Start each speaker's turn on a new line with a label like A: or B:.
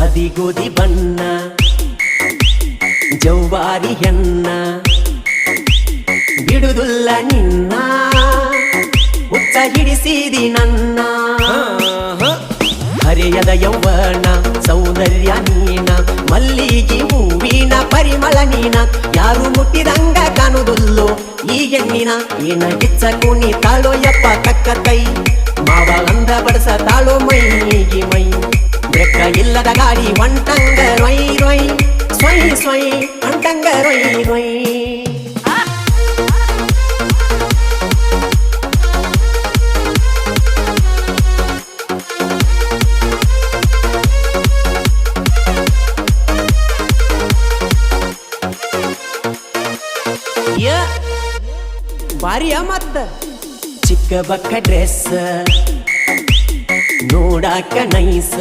A: ಅದಿಗೋದಿ ಬಣ್ಣ ಜೌವಾರಿ ಹೆಣ್ಣ ಬಿಡುದುಲ್ಲ ನಿನ್ನ ಉತ್ತ ಹಿಡಿಸಿದಿ ನನ್ನ ಹರೆಯದ ಯೌವನ ಸೌಂದರ್ಯ ನೀನ ಮಲ್ಲಿಗೆ ಹೂವಿನ ಪರಿಮಳ ನೀನ. ಯಾರು ಮುಟ್ಟಿದಂಗ ಕಾಣುದುಲ್ಲೋ ಈ ಹೆಣ್ಣಿನ ಏನ ಕಿಚ್ಚ ಕುಣಿ ತಾಳೋ ಯಪ್ಪ ತಕ್ಕ ಕೈ. ಮಾವ ಅಂದ ಬಡಸ ತಾಳೋ ಮೈ இல்லத காரி வண்டங்க ரொய் ரொய் சொய் சொய் வண்டங்க ரொய் ரொய் ಭಾರಿಯ ಮತ್ತ ಚಿಕ್ಕ ಬಕ್ಕ ಡ್ರೆಸ್ ನೋಡಾಕ ನೈಸ